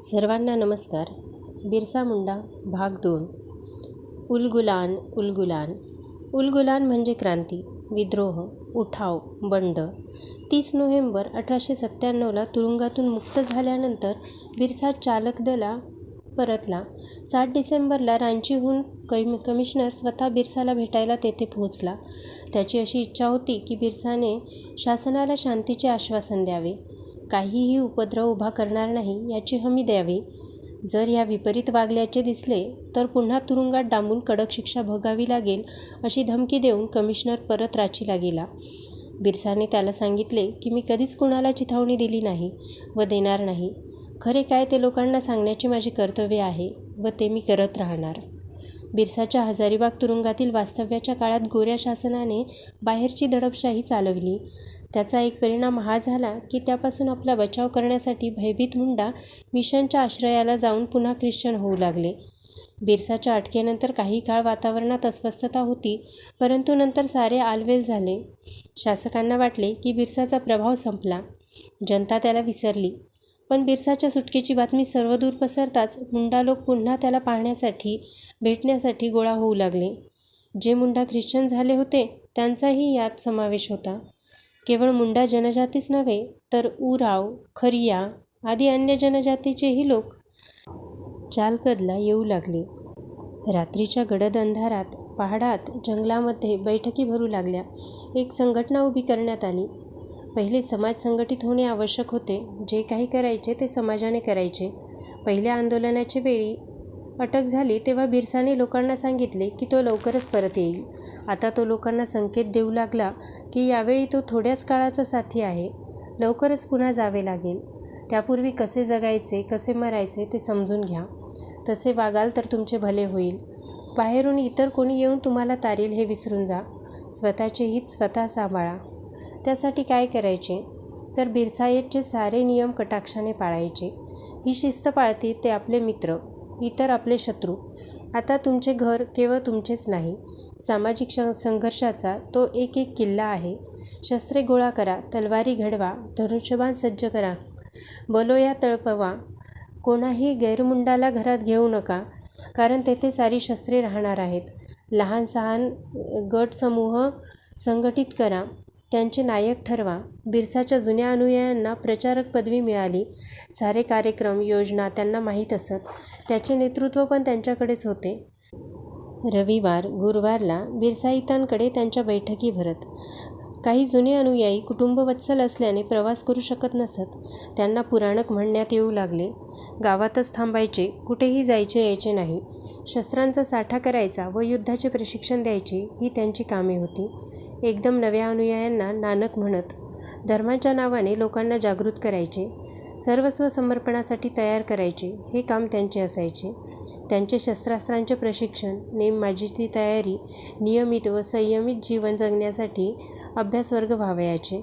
सर्वांना नमस्कार. बिरसा मुंडा भाग दोन. उलगुलान उलगुलान. उलगुलान म्हणजे क्रांती विद्रोह उठाव बंड. तीस नोव्हेंबर अठराशे सत्त्याण्णवला तुरुंगातून मुक्त झाल्यानंतर बिरसा चालकदला परतला. सात डिसेंबरला रांचीहून कमी कमिशनर स्वतः बिरसाला भेटायला तेथे पोहोचला. त्याची अशी इच्छा होती की बिरसाने शासनाला शांतीचे आश्वासन द्यावे. काहीही उपद्रव उभा करणार नाही याची हमी द्यावी. जर या विपरीत वागल्याचे दिसले तर पुन्हा तुरुंगात डांबून कडक शिक्षा भोगावी लागेल अशी धमकी देऊन कमिशनर परत राचीला गेला. बिरसाने त्याला सांगितले की मी कधीच कुणाला चिथावणी दिली नाही व देणार नाही. खरे काय ते लोकांना सांगण्याचे माझे कर्तव्य आहे व ते मी करत राहणार. बिरसाच्या हजारीबाग तुरुंगातील वास्तव्याच्या काळात गोऱ्या शासनाने बाहेरची दडपशाही चालवली. त्याचा एक परिणाम हा झाला की त्यापासून आपला बचाव करण्यासाठी भयभीत मुंडा मिशनच्या आश्रयाला जाऊन पुन्हा ख्रिश्चन होऊ लागले. बिरसाच्या अटकेनंतर काही काळ वातावरणात अस्वस्थता होती परंतु नंतर सारे आलवेल झाले. शासकांना वाटले की बिरसाचा प्रभाव संपला. जनता त्याला विसरली. पण बिरसाच्या सुटकेची बातमी सर्वदूर पसरताच मुंडा लोक पुन्हा त्याला पाहण्यासाठी भेटण्यासाठी गोळा होऊ लागले. जे मुंडा ख्रिश्चन झाले होते त्यांचाही यात समावेश होता. केवळ मुंडा जनजातीच नव्हे तर उराव खरिया आदी अन्य जनजातीचेही लोक चालकदला येऊ लागले. रात्रीच्या गडद अंधारात पहाडात जंगलामध्ये बैठकी भरू लागल्या. एक संघटना उभी करण्यात आली. पहिले समाज संघटित होणे आवश्यक होते. जे काही करायचे ते समाजाने करायचे. पहिल्या आंदोलनाच्या वेळी अटक झाली तेव्हा बिरसाने लोकांना सांगितले की तो लवकरच परत येईल. आता तो लोकांना संकेत देऊ लागला की यावेळी तो थोड्याच काळाचा साथी आहे. लवकरच पुन्हा जावे लागेल. त्यापूर्वी कसे जगायचे कसे मरायचे ते समजून घ्या. तसे वागाल तर तुमचे भले होईल. बाहेरून इतर कोणी येऊन तुम्हाला तारील हे विसरून जा. स्वतःचे हित स्वतः सांभाळा. त्यासाठी काय करायचे? तर बिरसायतचे सारे नियम कटाक्षाने पाळायचे. ही शिस्त पाळतील ते आपले मित्र. इतर आपले शत्रू. आता तुमचे घर केवळ तुमचेच नाही. सामाजिक श संघर्षाचा तो एक एक किल्ला आहे. शस्त्रे गोळा करा तलवारी घडवा धनुष्यबाण सज्ज करा. बलोया तळपवा. कोणाही गैरमुंडाला घरात घेऊ नका कारण तेथे सारी शस्त्रे राहणार आहेत. लहान सहान गट समूह संघटित करा. त्यांचे नायक ठरवा. बिरसाच्या जुन्या अनुयायांना प्रचारक पदवी मिळाली. सारे कार्यक्रम योजना त्यांना माहीत असत. त्याचे नेतृत्व पण त्यांच्याकडेच होते. रविवार गुरुवारला बिरसाईतांकडे त्यांच्या बैठकी भरत. काही जुने अनुयायी कुटुंबवत्सल असल्याने प्रवास करू शकत नसत. त्यांना पुराणक म्हणण्यात येऊ लागले. गावातच थांबायचे कुठेही जायचे यायचे नाही. शस्त्रांचा साठा करायचा व युद्धाचे प्रशिक्षण द्यायचे ही त्यांची कामे होती. एकदम नव्या अनुयायांना नानक म्हणत धर्माच्या नावाने लोकांना जागृत करायचे. सर्वस्व समर्पणासाठी तयार करायचे हे काम त्यांचे असायचे. त्यांचे शस्त्रास्त्रांचे प्रशिक्षण नेमबाजीची तयारी नियमित व संयमित जीवन जगण्यासाठी अभ्यासवर्ग व्हावयाचे.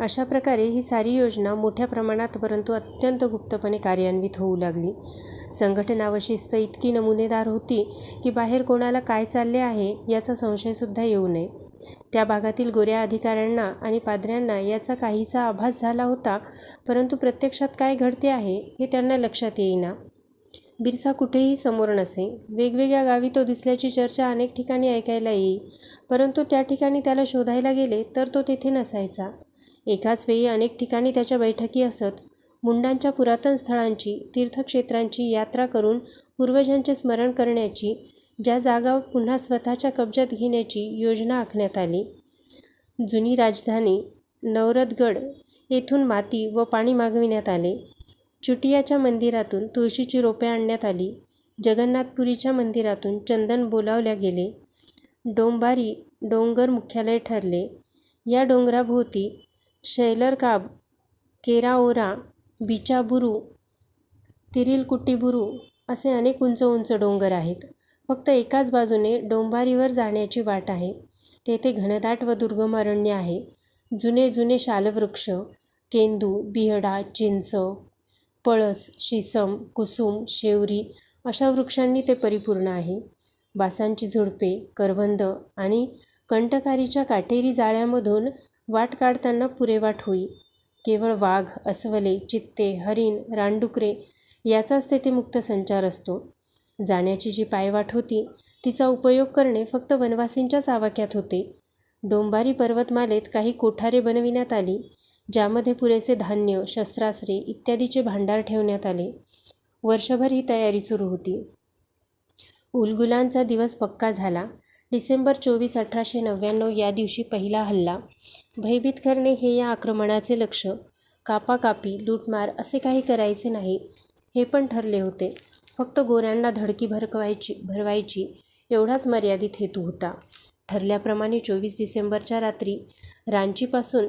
अशा प्रकारे ही सारी योजना मोठ्या प्रमाणात परंतु अत्यंत गुप्तपणे कार्यान्वित होऊ लागली. संघटना व शिस्त इतकी नमुनेदार होती की बाहेर कोणाला काय चालले आहे याचा संशयसुद्धा येऊ नये. त्या भागातील गोऱ्या अधिकाऱ्यांना आणि पाद्र्यांना याचा काहीसा आभास झाला होता परंतु प्रत्यक्षात काय घडते आहे हे त्यांना लक्षात येईना. बिरसा कुठेही समोर नसे. वेगवेगळ्या गावी तो दिसल्याची चर्चा अनेक ठिकाणी ऐकायला येई परंतु त्या ठिकाणी त्याला शोधायला गेले तर तो तेथे नसायचा. एकाच वेळी अनेक ठिकाणी त्याच्या बैठकी असत. मुंडांच्या पुरातन स्थळांची तीर्थक्षेत्रांची यात्रा करून पूर्वजांचे स्मरण करण्याची ज्या जागा पुन्हा स्वतःच्या कब्जात घेण्याची योजना आखण्यात आली. जुनी राजधानी नवरतगड येथून माती व पाणी मागविण्यात आले. चुटियाच्या मंदिरातून तुळशीची रोपे आणण्यात आली. जगन्नाथपुरीच्या मंदिरातून चंदन बोलावल्या गेले. डोंबारी डोंगर मुख्यालय ठरले. या डोंगराभोवती शैलरकाब केराओरा बिचाबुरू तिरिलकुट्टीबुरू असे अनेक उंच उंच डोंगर आहेत. फक्त एकाच बाजूने डोंबारीवर जाण्याची वाट आहे. तेथे घनदाट व दुर्गम अरण्य आहे. जुने जुने शालवृक्ष केंदू बिहडा चिंच पळस शिसम कुसुम शेवरी अशा वृक्षांनी ते परिपूर्ण आहे. बासांची झुडपे करवंद आणि कंटकारीच्या काटेरी जाळ्यामधून वाट काढताना पुरेवाट होई. केवळ वाघ अस्वले चित्ते हरिण रानडुकरे याचाच तेथे मुक्त संचार असतो. जाण्याची जी पायवाट होती तिचा उपयोग करणे फक्त वनवासींच्याच आवाक्यात होते. डोंबारी पर्वतमालेत काही कोठारे बनविण्यात आली ज्यामध्ये पुरेसे धान्य शस्त्रास्त्रे इत्यादीचे भांडार ठेवण्यात आले. वर्षभर ही तयारी सुरू होती. उलगुलांचा दिवस पक्का झाला. डिसेंबर चोवीस अठराशे नव्याण्णव या दिवशी पहिला हल्ला. भयभीत करणे हे या आक्रमणाचे लक्ष. कापाकापी लूटमार असे काही करायचे नाही हे पण ठरले होते. फक्त गोऱ्यांना धडकी भरकवायची भरवायची एवढाच मर्यादित हेतू होता. ठरल्याप्रमाणे चोवीस डिसेंबरच्या रात्री रांचीपासून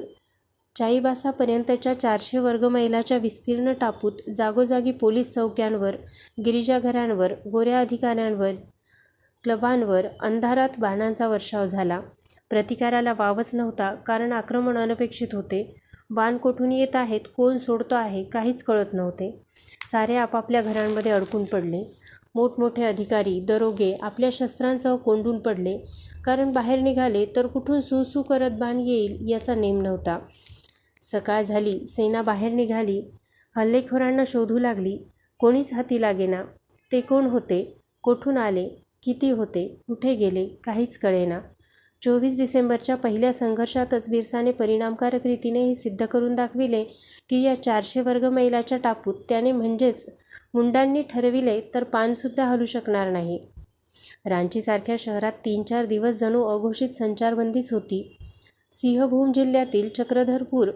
चाईबासापर्यंतच्या चारशे वर्गमैलाच्या विस्तीर्ण टापूत जागोजागी पोलीस चौक्यांवर गिरिजाघरांवर गोऱ्या अधिकाऱ्यांवर क्लबांवर अंधारात बाणांचा वर्षाव झाला. प्रतिकाराला वावच नव्हता कारण आक्रमण अनपेक्षित होते. बाण कोठून येत आहेत कोण सोडतो आहे काहीच कळत नव्हते. सारे आपापल्या घरांमध्ये अडकून पडले. मोठमोठे अधिकारी दरोगे आपल्या शस्त्रांसह कोंडून पडले. कारण बाहेर निघाले तर कुठून सुसू करत बाण येईल याचा नेम नव्हता. सकाळ झाली सेना बाहेर निघाली हल्लेखोरांना शोधू लागली कोणीच हाती लागेना ते कोण होते कोठून आले किती होते कुठे गेले काहीच कळेना. चोवीस डिसेंबरच्या पहिल्या संघर्षातच बिरसाने परिणामकारक रीतीने हे सिद्ध करून दाखविले की या चारशे वर्ग मैलाच्या टापूत त्याने म्हणजेच मुंडांनी ठरविले तर पानसुद्धा हलू शकणार नाही. रांचीसारख्या शहरात तीन चार दिवस जणू अघोषित संचारबंदीच होती. सिंहभूम जिल्ह्यातील चक्रधरपूर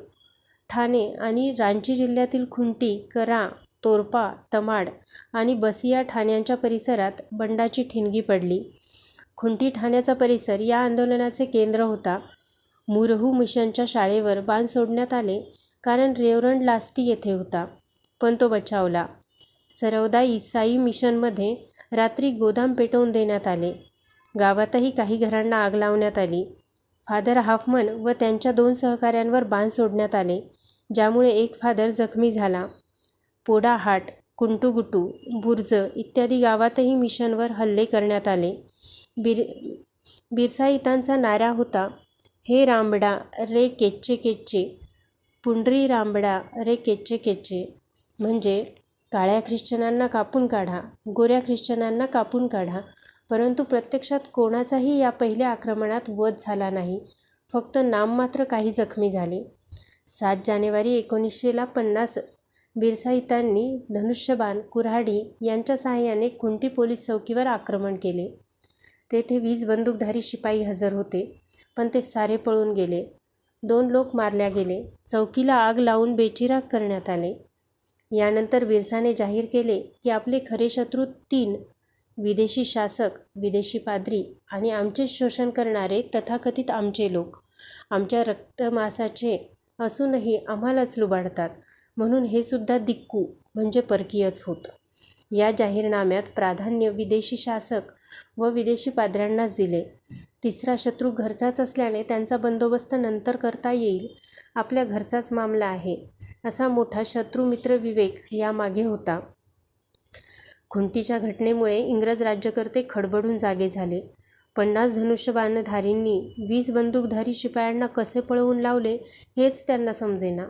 ठाणे आणि रांची जिल्ह्यातील खुंटी करा तोरपा तमाड आणि बसिया ठाण्यांच्या परिसरात बंडाची ठिणगी पडली. खुंटी ठाण्याचा परिसर या आंदोलनाचे केंद्र होता. मुरहू मिशनच्या शाळेवर बाण सोडण्यात आले कारण रेवरंड लास्टी येथे होता पण तो बचावला. सरवदा इसाई मिशनमध्ये रात्री गोदाम पेटवून देण्यात आले. गावातही काही घरांना आग लावण्यात आली. फादर हाफमन व त्यांच्या दोन सहकाऱ्यांवर बाण सोडण्यात आले. ज्यामुळे एक फादर जखमी झाला. पोडाहाट कुंटुगुटू बुर्ज इत्यादी गावातही मिशनवर हल्ले करण्यात आले. बिर बिरसाईतांचा नारा होता हे रामडा रे केच्चे केच्चे. पुंडरी रामडा रे केच्चे केच्चे. म्हणजे काळ्या ख्रिश्चनांना कापून काढा गोऱ्या ख्रिश्चनांना कापून काढा परंतु प्रत्यक्षात कोणाचाही या पहिल्या आक्रमणात वध झाला नाही. फक्त नाममात्र काही जखमी झाले. सात जानेवारी एकोणीसशेला पन्नास बिरसाईतांनी धनुष्यबाण कुऱ्हाडी यांच्या सहाय्याने खुंटी पोलीस चौकीवर आक्रमण केले. तेथे वीस बंदूकधारी शिपाई हजर होते पण ते सारे पळून गेले. दोन लोक मारल्या गेले. चौकीला आग लावून बेचिराग करण्यात आले. यानंतर बिरसाने जाहीर केले की आपले खरे शत्रू तीन विदेशी शासक विदेशी पाद्री आणि आमचे शोषण करणारे तथाकथित आमचे लोक. आमच्या रक्तमासाचे असूनही आम्हालाच लुबाडतात. म्हणून हे सुद्धा दिक्कू म्हणजे परकीयच होत. या जाहीरनाम्यात प्राधान्य विदेशी शासक व विदेशी पाद्र्यांनाच दिले. तिसरा शत्रू घरचाच असल्याने त्यांचा बंदोबस्त नंतर करता येईल. आपल्या घरचाच मामला आहे. असा मोठा शत्रुमित्र विवेक यामागे होता. खुंटीच्या घटनेमुळे इंग्रज राज्यकर्ते खडबडून जागे झाले. पन्नास धनुष्यबाणधारींनी वीस बंदूकधारी शिपायांना कसे पळवून लावले हेच त्यांना समजेना.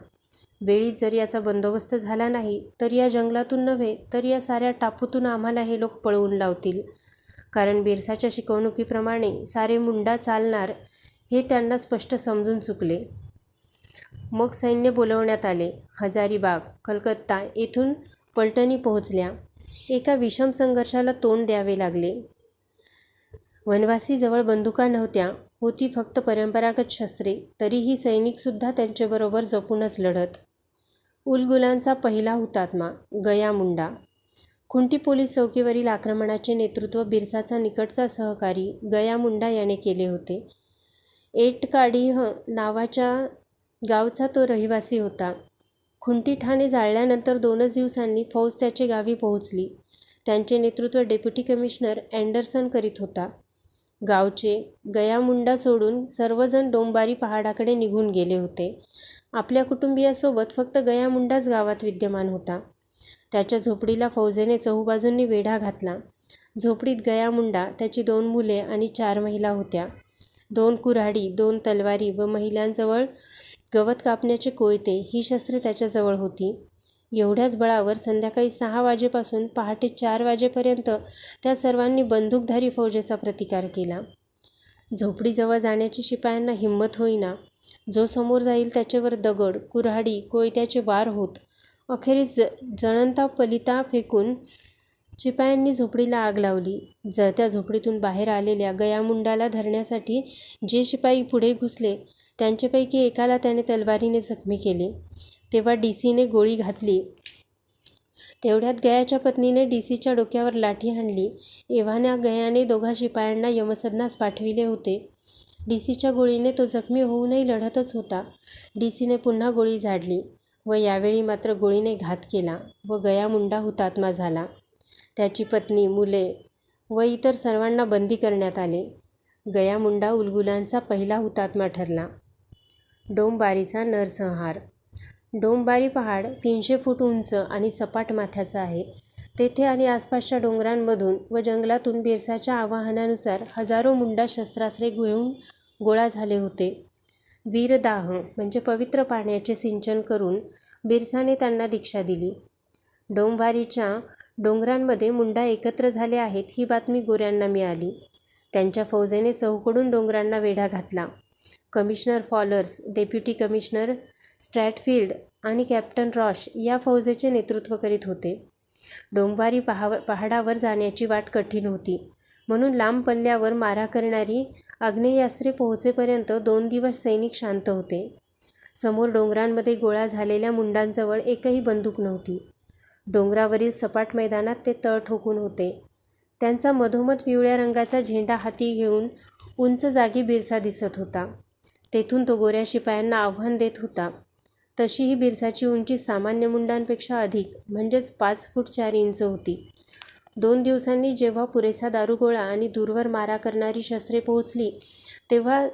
वेळीच जर याचा बंदोबस्त झाला नाही तर या जंगलातून नव्हे तर या साऱ्या टापूतून आम्हाला हे लोक पळवून लावतील. कारण बिरसाच्या शिकवणुकीप्रमाणे सारे मुंडा चालणार हे त्यांना स्पष्ट समजून चुकले. मग सैन्य बोलवण्यात आले. हजारीबाग कलकत्ता येथून पलटणी पोहोचल्या. एका विषम संघर्षाला तोंड द्यावे लागले. वनवासीजवळ बंदुका नव्हत्या होती फक्त परंपरागत शस्त्रे तरीही सैनिकसुद्धा त्यांच्याबरोबर जपूनच लढत. उलगुलांचा पहिला हुतात्मा गया मुंडा. खुंटी पोलीस चौकीवरील आक्रमणाचे नेतृत्व बिरसाचा निकटचा सहकारी गया मुंडा याने केले होते. एटकाडीह नावाच्या गावचा तो रहिवासी होता. खुंटी ठाणे जाळल्यानंतर दोनच दिवसांनी फौज त्याचे गावी पोहोचली. त्यांचे नेतृत्व डेप्युटी कमिशनर अँडरसन करीत होता. गावचे गयामुंडा सोडून सर्वजण डोंबारी पहाडाकडे निघून गेले होते. आपल्या कुटुंबियासोबत फक्त गयामुंडाच गावात विद्यमान होता. त्याच्या झोपडीला फौजेने चहूबाजूंनी वेढा घातला. झोपडीत गयामुंडा त्याची दोन मुले आणि चार महिला होत्या. दोन कुऱ्हाडी दोन तलवारी व महिलांजवळ गवत कापण्याचे कोयते ही शस्त्रे त्याच्याजवळ होती. एवढ्याच बळावर संध्याकाळी सहा वाजेपासून पहाटे चार वाजेपर्यंत त्या सर्वांनी बंदूकधारी फौजेचा प्रतिकार केला. झोपडीजवळ जाण्याची शिपायांना हिंमत होईना जो समोर जाईल त्याच्यावर दगड कुऱ्हाडी कोयत्याचे वार होत. अखेरीस ज जळंता पलिता फेकून शिपायांनी झोपडीला आग लावली. जळत्या झोपडीतून बाहेर आलेल्या गयामुंडाला धरण्यासाठी जे शिपाई पुढे घुसले त्यांच्यापैकी एकाला त्याने तलवारीने जखमी केले. तेव्हा डी सीने गोळी घातली. तेवढ्यात गयाच्या पत्नीने डी सीच्या डोक्यावर लाठी हाणली. एव्हाना गयाने दोघा शिपायांना यमसदनास पाठविले होते. डी सीच्या गोळीने तो जखमी होऊनही लढतच होता. डी सीने पुन्हा गोळी झाडली व यावेळी मात्र गोळीने घात केला व गया मुंडा हुतात्मा झाला. त्याची पत्नी मुले व इतर सर्वांना बंदी करण्यात आले. गया मुंडा उलगुलांचा पहिला हुतात्मा ठरला. डोंबारीचा नरसंहार डोंबारी पहाड तीनशे फूट उंच आणि सपाट माथ्याचा आहे. तेथे आणि आसपासच्या डोंगरांमधून व जंगलातून बिरसाच्या आवाहनानुसार हजारो मुंडा शस्त्रास्त्रे घेऊन गोळा झाले होते. वीरदाह म्हणजे पवित्र पाण्याचे सिंचन करून बिरसाने त्यांना दीक्षा दिली. डोंबारीच्या डोंगरांमध्ये मुंडा एकत्र झाले आहेत ही बातमी गोऱ्यांना मिळाली. त्यांच्या फौजेने चौकडून डोंगरांना वेढा घातला. Commissioner Fowlers deputy commissioner Stratfield आणि कॅप्टन रॉश या फौजेचे नेतृत्व करीत होते. डोंबारी पहाव पहाडावर जाण्याची वाट कठीण होती. म्हणून लांब पल्ल्यावर मारा करणारी आग्नेयास्त्रे पोहोचेपर्यंत दोन दिवस सैनिक शांत होते. समोर डोंगरांमध्ये गोळा झालेल्या मुंडांजवळ एकही बंदूक नव्हती. डोंगरावरील सपाट मैदानात ते तळ ठोकून होते. त्यांचा मधोमध पिवळ्या रंगाचा झेंडा हाती घेऊन उंच जागी बिरसा दिसत होता. तेथून तो गोऱ्या शिपायांना आव्हान देत होता. तशी ही बिरसाची उंची सामान्य मुंडांपेक्षा अधिक म्हणजेच पाच फूट चार इंच होती. दोन दिवसांनी जेव्हा पुरेसा दारुगोळा आणि दूरवर मारा करणारी शस्त्रे पोहोचली तेव्हा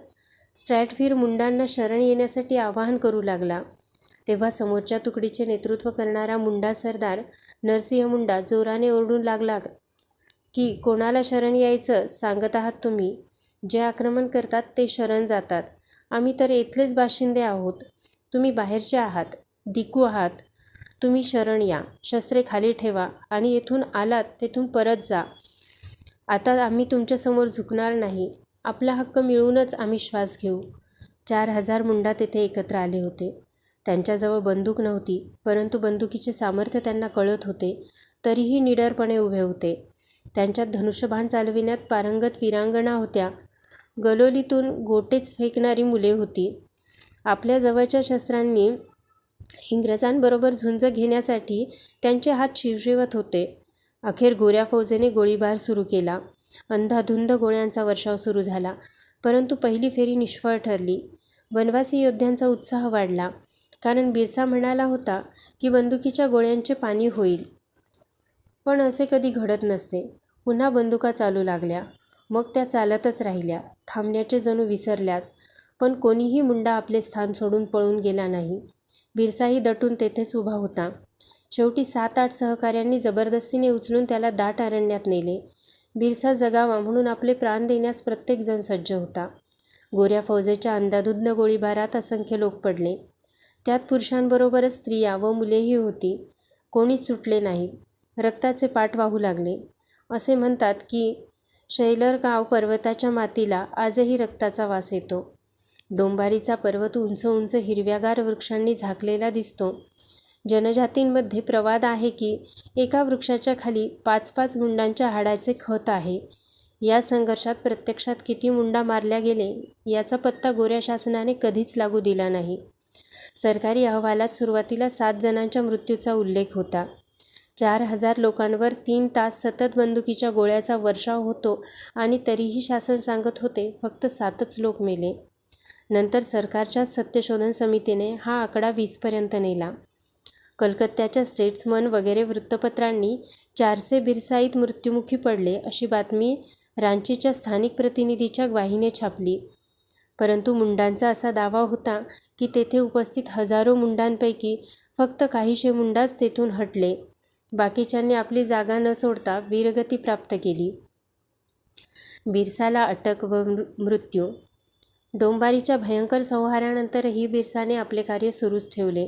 स्ट्रॅटफिर मुंडांना शरण येण्यासाठी आवाहन करू लागला. तेव्हा समोरच्या तुकडीचे नेतृत्व करणारा मुंडा सरदार नरसिंह मुंडा जोराने ओरडून लागला की कोणाला शरण यायचं? सांगत आहात तुम्ही. जे आक्रमण करतात ते शरण जातात. आम्ही तर इथलेच बाशिंदे आहोत. तुम्ही बाहेरचे आहात दिकू आहात तुम्ही शरण या शस्त्रे खाली ठेवा आणि येथून आलात तेथून परत जा. आता आम्ही तुमच्यासमोर झुकणार नाही. आपला हक्क मिळूनच आम्ही श्वास घेऊ. चार हजार मुंडा तेथे एकत्र आले होते. त्यांच्याजवळ बंदूक नव्हती परंतु बंदुकीचे सामर्थ्य त्यांना कळत होते. तरीही निडरपणे उभे होते. त्यांच्यात धनुष्यबाण चालविण्यात पारंगत वीरांगणा होत्या. गलोलीतून गोटेच फेकणारी मुले होती. आपल्या जवळच्या शस्त्रांनी इंग्रजांबरोबर झुंज घेण्यासाठी त्यांचे हात शिवशिवत होते. अखेर गोऱ्या फौजेने गोळीबार सुरू केला. अंधाधुंद गोळ्यांचा वर्षाव सुरू झाला. परंतु पहिली फेरी निष्फळ ठरली. वनवासी योद्ध्यांचा उत्साह वाढला. कारण बिरसा म्हणाला होता की बंदुकीच्या गोळ्यांचे पाणी होईल. पण असे कधी घडत नसते. पुन्हा बंदुका चालू लागल्या. मग त्या चालतच राहिल्या. थांबण्याचे जणू विसरल्याच. पण कोणीही मुंडा आपले स्थान सोडून पळून गेला नाही. बिरसाही दटून तेथेच उभा होता. शेवटी सात आठ सहकाऱ्यांनी जबरदस्तीने उचलून त्याला दाट अरण्यात नेले. बिरसा जगावा म्हणून आपले प्राण देण्यास प्रत्येकजण सज्ज होता. गोऱ्या फौजेच्या अंधाधुंद गोळीबारात असंख्य लोक पडले. त्यात पुरुषांबरोबरच स्त्रिया व मुलेही होती. कोणीच सुटले नाहीत रक्ताचे पाठ वाहू लागले. असे म्हणतात की शैलर गाव पर्वताच्या मातीला आजही रक्ताचा वास येतो. डोंबारीचा पर्वत उंच उंच हिरव्यागार वृक्षांनी झाकलेला दिसतो. जनजातींमध्ये प्रवाद आहे की एका वृक्षाच्या खाली पाच पाच मुंडांच्या हाडाचे खत आहे. या संघर्षात प्रत्यक्षात किती मुंडा मारल्या गेले याचा पत्ता गोऱ्या शासनाने कधीच लागू दिला नाही. सरकारी अहवालात सुरुवातीला सात जणांच्या मृत्यूचा उल्लेख होता. चार हजार लोकांवर तीन तास सतत बंदुकीच्या गोळ्याचा वर्षाव होतो आणि तरीही शासन सांगत होते फक्त सातच लोक मेले. नंतर सरकारच्या सत्यशोधन समितीने हा आकडा वीसपर्यंत नेला. कलकत्त्याच्या स्टेट्समन वगैरे वृत्तपत्रांनी चारसे बिरसाईत मृत्युमुखी पडले अशी बातमी रांचीच्या स्थानिक प्रतिनिधीच्या ग्वाहीने छापली. परंतु मुंडांचा असा दावा होता की तेथे उपस्थित हजारो मुंडांपैकी फक्त काहीशे मुंडाच तेथून हटले. बाकीच्यांनी आपली जागा न सोडता वीरगती प्राप्त केली. बिरसाला अटक व मृत्यू डोंबारीच्या भयंकर संहारानंतरही बिरसाने आपले कार्य सुरूच ठेवले.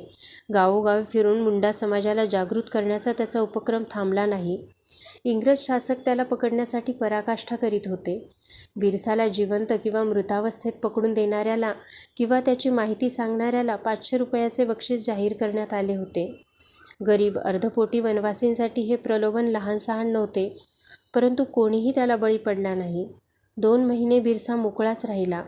गावोगावी फिरून मुंडा समाजाला जागृत करण्याचा त्याचा उपक्रम थांबला नाही. इंग्रज शासक त्याला पकडण्यासाठी पराकाष्ठा करीत होते. बिरसाला जिवंत किंवा मृतावस्थेत पकडून देणाऱ्याला किंवा त्याची माहिती सांगणाऱ्याला पाचशे रुपयाचे बक्षीस जाहीर करण्यात आले होते. गरीब, अर्धपोटी वनवासींसाठी हे प्रलोभन लहानसहान नव्हते. परंतु कोणीही त्याला बळी पडला नाही. दोन महिने बिरसा मोकळाच राहिला.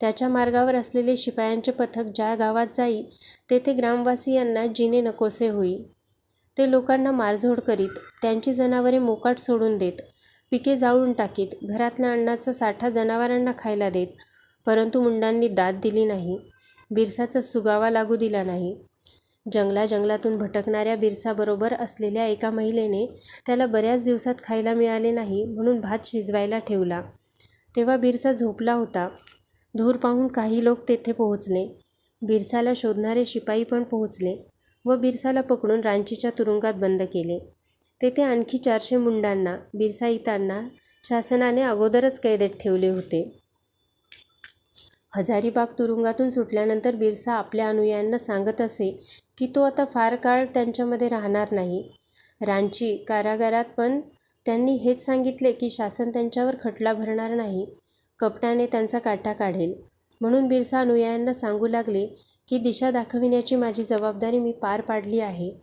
त्याच्या मार्गावर असलेले शिपायांचे पथक ज्या गावात जाई तेथे ग्रामवासीयांना जिने नकोसे होई. ते लोकांना मारझोड करीत, त्यांची जनावरे मोकाट सोडून देत, पिके जाळून टाकीत, घरातल्या अन्नाचा साठा जनावरांना खायला देत. परंतु मुंडांनी दाद दिली नाही. बिरसाचा सुगावा लागू दिला नाही. जंगलाजंगलातून भटकणाऱ्या बिरसाबरोबर असलेल्या एका महिलेने त्याला बऱ्याच दिवसात खायला मिळाले नाही म्हणून भात शिजवायला ठेवला. तेव्हा बिरसा झोपला होता. धूर पाहून काही लोक तेथे पोहोचले. बिरसाला शोधणारे शिपाई पण पोहोचले व बिरसाला पकडून रांचीच्या तुरुंगात बंद केले. तेथे आणखी चारशे मुंडांना, बिरसाइतांना शासनाने अगोदरच कैदेत ठेवले होते. हजारीबाग तुरुंगातून सुटल्यानंतर बिरसा आपल्या अनुयायांना सांगत असे की तो आता फार काळ त्यांच्यामध्ये राहणार नाही. रांची कारागारात पण त्यांनी हेच सांगितले की शासन त्यांच्यावर खटला भरणार नाही, कपटाने त्यांचा काटा काढेल. म्हणून बिरसा अनुयायांना सांगू लागले की दिशा दाखविण्याची माझी जबाबदारी मी पार पाडली आहे.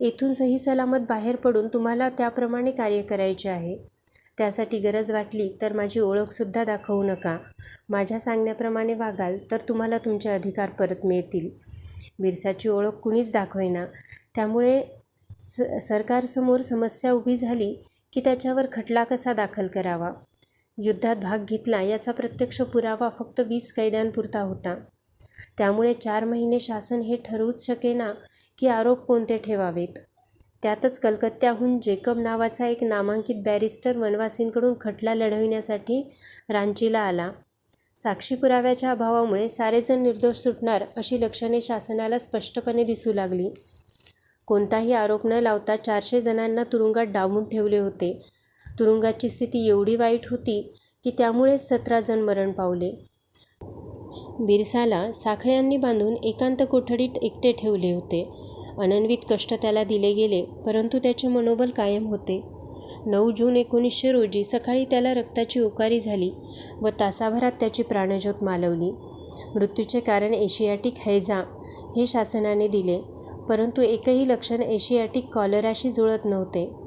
येथून सही सलामत बाहेर पडून तुम्हाला त्याप्रमाणे कार्य करायचे आहे. त्यासाठी गरज वाटली तर माझी ओळखसुद्धा दाखवू नका. माझ्या सांगण्याप्रमाणे वागाल तर तुम्हाला तुमचे अधिकार परत मिळतील. बिरसाची ओळख कुणीच दाखवेना. त्यामुळे स सरकारसमोर समस्या उभी झाली की त्याच्यावर खटला कसा दाखल करावा. युद्धात भाग घेतला याचा प्रत्यक्ष पुरावा फक्त वीस कैद्यांपुरता होता. त्यामुळे चार महिने शासन हे ठरवूच शकेना की आरोप कोणते ठेवावेत. त्यातच कलकत्त्याहून जेकब नावाचा एक नामांकित बॅरिस्टर वनवासींकडून खटला लढविण्यासाठी रांचीला आला. साक्षी पुराव्याच्या अभावामुळे सारेजण निर्दोष सुटणार अशी लक्षणे शासनाला स्पष्टपणे दिसू लागली. कोणताही आरोप न लावता चारशे जणांना तुरुंगात डावून ठेवले होते. तुरुंगाची स्थिती एवढी वाईट होती की त्यामुळेच सतरा जण मरण पावले. बिरसाला साखळ्यांनी बांधून एकांत कोठडीत एकटे ठेवले होते. अनन्वित कष्ट त्याला दिले गेले परंतु त्याचे मनोबल कायम होते. नऊ जून एकोणीसशे रोजी सकाळी त्याला रक्ताची ओकारी झाली व तासाभरात त्याची प्राणज्योत मालवली. मृत्यूचे कारण एशियाटिक हैजा हे शासनाने दिले. परंतु एकही लक्षण एशियाटिक कॉलराशी जुळत नव्हते.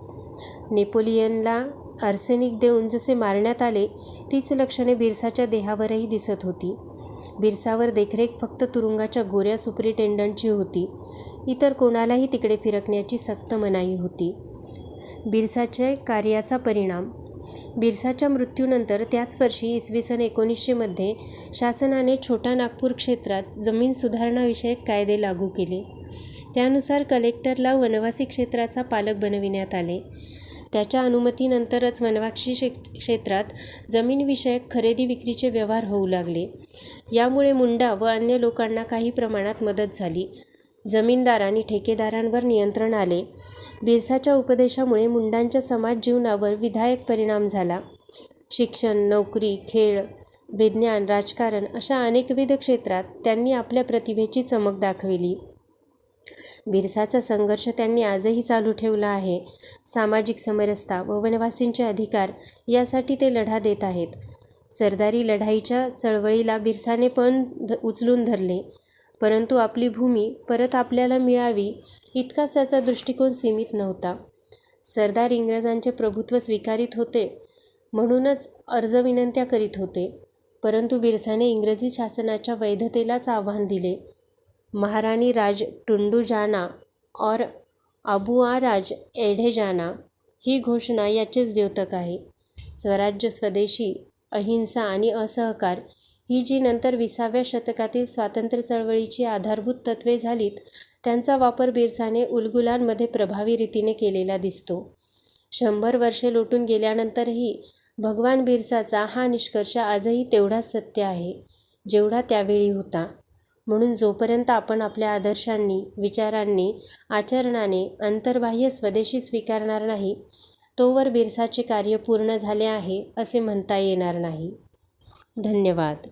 नेपोलियनला आर्सेनिक देऊन जसे मारण्यात आले तीच लक्षणे बिरसाच्या देहावरही दिसत होती. बिरसावर देखरेख फक्त तुरुंगाच्या गोऱ्या सुपरिटेंडंटची होती. इतर कोणालाही तिकडे फिरकण्याची सक्त मनाई होती. बिरसाचे कार्याचा परिणाम बिरसाच्या मृत्यूनंतर त्याच वर्षी इसवी सन एकोणीसशेमध्ये शासनाने छोटा नागपूर क्षेत्रात जमीन सुधारणाविषयक कायदे लागू केले. त्यानुसार कलेक्टरला वनवासी क्षेत्राचा पालक बनविण्यात आले. त्याच्या अनुमतीनंतरच वनवासी क्षेत्रात जमीनविषयक खरेदी विक्रीचे व्यवहार होऊ लागले. यामुळे मुंडा व अन्य लोकांना काही प्रमाणात मदत झाली. जमीनदार आणि ठेकेदारांवर नियंत्रण आले. बिरसाच्या उपदेशामुळे मुंडांच्या समाज जीवनावर विधायक परिणाम झाला. शिक्षण, नोकरी, खेळ, विज्ञान, राजकारण अशा अनेकविध क्षेत्रात त्यांनी आपल्या प्रतिभेची चमक दाखविली. बिरसाचा संघर्ष त्यांनी आजही चालू ठेवला आहे. सामाजिक समरसता व वनवासींचे अधिकार यासाठी ते लढा देत आहेत. सरदारी लढाईच्या चळवळीला बिरसाने पण उचलून धरले. परंतु आपली भूमी परत आपल्याला मिळावी इतकाच त्याचा दृष्टिकोन सीमित नव्हता. सरदार इंग्रजांचे प्रभुत्व स्वीकारित होते म्हणूनच अर्ज-विनंत्या करीत होते. परंतु बिरसाने इंग्रजी शासनाच्या वैधतेलाच आव्हान दिले. महाराणी राज टुंडू जाना और अबुआ राज एढे जाना ही घोषणा याचेच द्योतक आहे. स्वराज्य, स्वदेशी, अहिंसा आणि असहकार ही जी नंतर विसाव्या शतकातील स्वातंत्र्य चळवळीची आधारभूत तत्त्वे झालीत त्यांचा वापर बिरसाने उलगुलांमध्ये प्रभावी रीतीने केलेला दिसतो. शंभर वर्षे लोटून गेल्यानंतरही भगवान बिरसाचा हा निष्कर्ष आजही तेवढाच सत्य आहे, जेवढा त्यावेळी होता. म्हणून जोपर्यंत आपण आपल्या आदर्शांनी, विचारांनी, आचरणाने अंतर्बाह्य स्वदेशी स्वीकारणार नाही तोवर बिरसाचे कार्य पूर्ण झाले आहे असे म्हणता येणार नाही. धन्यवाद.